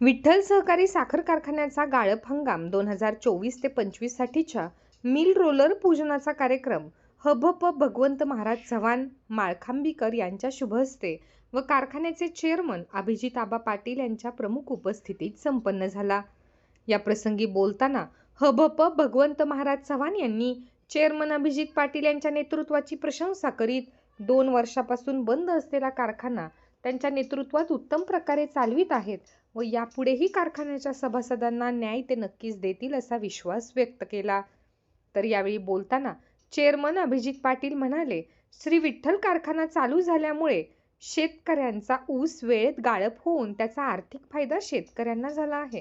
विठ्ठल सहकारी साखर कारखान्याचा गाळप हंगाम दोन हजार चोवीस ते पंचवीससाठीच्या मिल रोलर पूजनाचा कार्यक्रम. हभप भगवंत महाराज चव्हाण माळखांबीकर यांच्या शुभहस्ते व कारखान्याचे चेअरमन अभिजित आबा पाटील यांच्या प्रमुख उपस्थितीत संपन्न झाला. या प्रसंगी बोलताना हभप भगवंत महाराज चव्हाण यांनी चेअरमन अभिजित पाटील यांच्या नेतृत्वाची प्रशंसा करीत दोन वर्षापासून बंद असलेला कारखाना त्यांच्या नेतृत्वात उत्तम प्रकारे चालवित आहेत व यापुढेही कारखान्याच्या सभासदांना न्याय ते नक्कीच देतील असा विश्वास व्यक्त केला. तर यावेळी बोलताना चेअरमन अभिजित पाटील म्हणाले श्री विठ्ठल कारखाना चालू झाल्यामुळे शेतकऱ्यांचा ऊस वेळेत गाळप होऊन त्याचा आर्थिक फायदा शेतकऱ्यांना झाला आहे.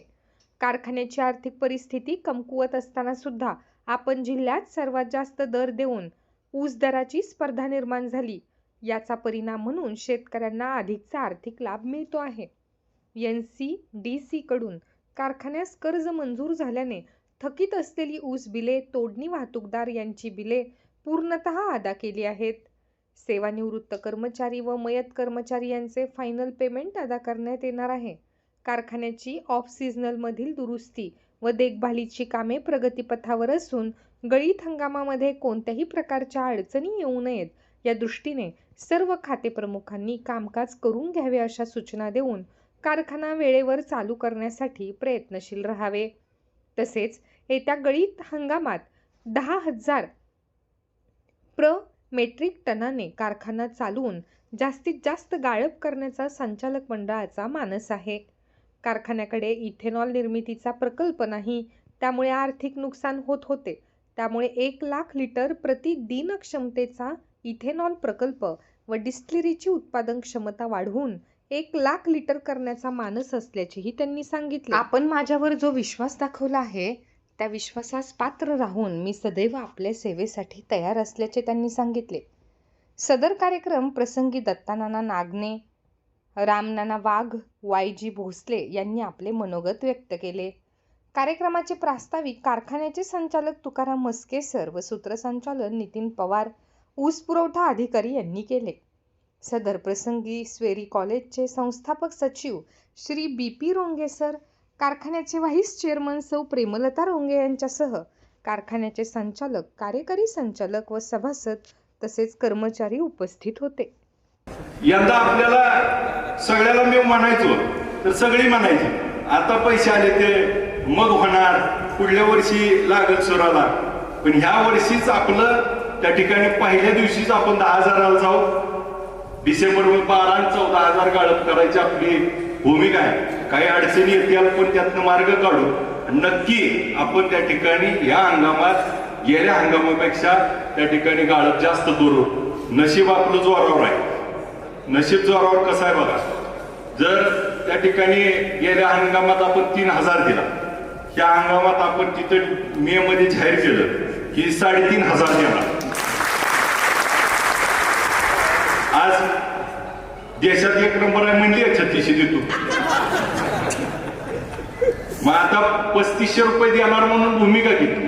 कारखान्याची आर्थिक परिस्थिती कमकुवत असताना सुद्धा आपण जिल्ह्यात सर्वात जास्त दर देऊन ऊस दराची स्पर्धा निर्माण झाली. याचा परिणाम म्हणून शेतकऱ्यांना अधिकचा आर्थिक लाभ मिळतो आहे. एन सी डी सीकडून कारखान्यास कर्ज मंजूर झाल्याने थकीत असलेली ऊस बिले तोडणी वाहतूकदार यांची बिले पूर्णतः अदा केली आहेत. सेवानिवृत्त कर्मचारी व मयत कर्मचारी यांचे फायनल पेमेंट अदा करण्यात येणार आहे. कारखान्याची ऑफ सीझनलमधील दुरुस्ती व देखभालीची कामे प्रगतीपथावर असून गळीत हंगामामध्ये कोणत्याही प्रकारच्या अडचणी येऊ नयेत या दृष्टीने सर्व खातेप्रमुखांनी कामकाज करून घ्यावे अशा सूचना देऊन कारखाना वेळेवर चालू करण्यासाठी प्रयत्नशील राहावे. तसेच येत्या गळीत हंगामात दहा हजार प्र मेट्रिक टनाने कारखाना चालवून जास्तीत जास्त गाळप करण्याचा संचालक मंडळाचा मानस आहे. कारखान्याकडे इथेनॉल निर्मितीचा प्रकल्प नाही त्यामुळे आर्थिक नुकसान होत होते. त्यामुळे एक लाख लिटर प्रति दिन क्षमतेचा इथेनॉल प्रकल्प व डिस्टिलरीची उत्पादन क्षमता वाढवून एक लाख लिटर करण्याचा मानस असल्याचेही त्यांनी सांगितले. आपण माझ्यावर जो विश्वास दाखवला आहे त्या विश्वासास पात्र राहून मी सदैव आपल्या सेवेसाठी तयार असल्याचे त्यांनी सांगितले. सदर कार्यक्रम प्रसंगी दत्तानाना नागने रामनाना वाघ वाय जी भोसले यांनी आपले मनोगत व्यक्त केले. कार्यक्रमाचे प्रास्ताविक कारखान्याचे संचालक तुकाराम मस्केसर व सूत्रसंचालन नितीन पवार ऊस पुरवठा अधिकारी यांनी केले. सदर प्रसंगी स्वेरी कॉलेजचे संस्थापक सचिव Shri B P Ronge sir कारखान्याचे व्हाईस चेअरमन सौ प्रेमलता रोंगे यांच्यासह कारखान्याचे संचालक कार्यकारी संचालक व सभासद तसेच कर्मचारी उपस्थित होते. यंदा आपल्याला सगळ्याला मी म्हणायचो तर सगळी म्हणायची आता पैसे आले ते मग होणार पुढल्या वर्षी लागत सुराला. पण ह्या वर्षीच आपलं त्या ठिकाणी पहिल्या दिवशीच आपण दहा हजाराला जाऊ डिसेंबरमध्ये बारा आणि चौदा हजार गाळप करायची आपली भूमिका आहे. काही अडचणी येतील पण त्यातनं मार्ग काढू. नक्की आपण त्या ठिकाणी या हंगामात गेल्या हंगामापेक्षा त्या ठिकाणी गाळप जास्त करू. नशीब आपलं जोरावर आहे. नशीब जोरावर कसं आहे बघा. जर त्या ठिकाणी गेल्या हंगामात आपण तीन हजार दिला त्या हंगामात आपण तिथं मे मध्ये जाहीर केलं की साडेतीन हजार देणार. देशात एक नंबर आहे म्हणली छत्तीसशे देतो मग आता पस्तीसशे रुपये देणार म्हणून भूमिका घेतो